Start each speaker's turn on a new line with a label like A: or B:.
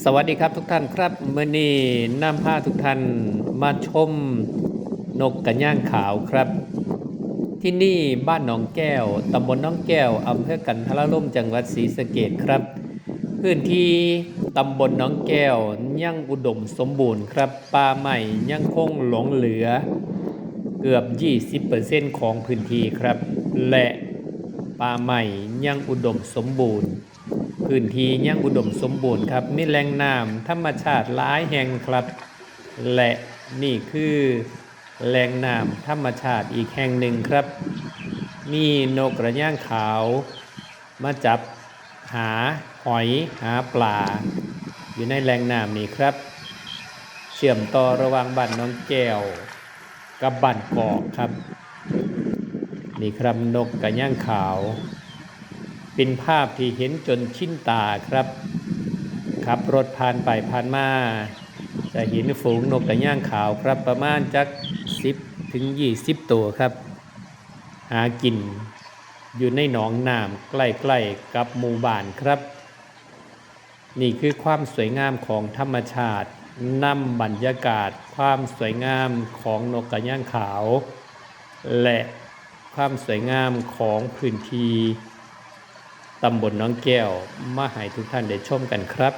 A: สวัสดีครับทุกท่านครับเมื่อนี้นำพาทุกท่านมาชมนกกระย่างขาวครับ ที่นี่บ้านหนองแก้วตำบลหน้องแก้วอำเภอกันทรล่มจังหวัดศรีสะเกดครับ พื้นที่ตำบลหน้องแก้วยังอุดมสมบูรณ์ครับป่าใหม่ยังคงหลงเหลือ เกือบ 20%ของพื้นที่ครับ และป่าใหม่ยังอุดมสมบูรณ์ พื้นที่ยังอุดมสมบูรณ์ครับมีแหล่งน้ำธรรมชาติหลายแห่งครับ และนี่คือแหล่งน้ำธรรมชาติอีกแห่งหนึ่งครับ มีนกกระย่างขาว มาจับหาหอยหาปลา อยู่ในแหล่งน้ำนี้ครับ เชื่อมต่อระหว่างบ้านน้องแก้ว กับบ้านกอกครับ นี่ครับนกกระย่างขาว เป็นภาพที่เห็นจนชินตาครับ ขับรถผ่านไปผ่านมา จะเห็นฝูงนกกระย่างขาวครับประมาณจัก10ถึง20ตัวครับ หากินอยู่ในหนองน้ำใกล้ๆกับหมู่บ้านครับ นี่คือความสวยงามของธรรมชาตินำบรรยากาศ ความสวยงามของนกกระย่างขาว และความสวยงามของพื้นที่ ตำบลน้องแก้ว มาให้ทุกท่านได้ชมกันครับ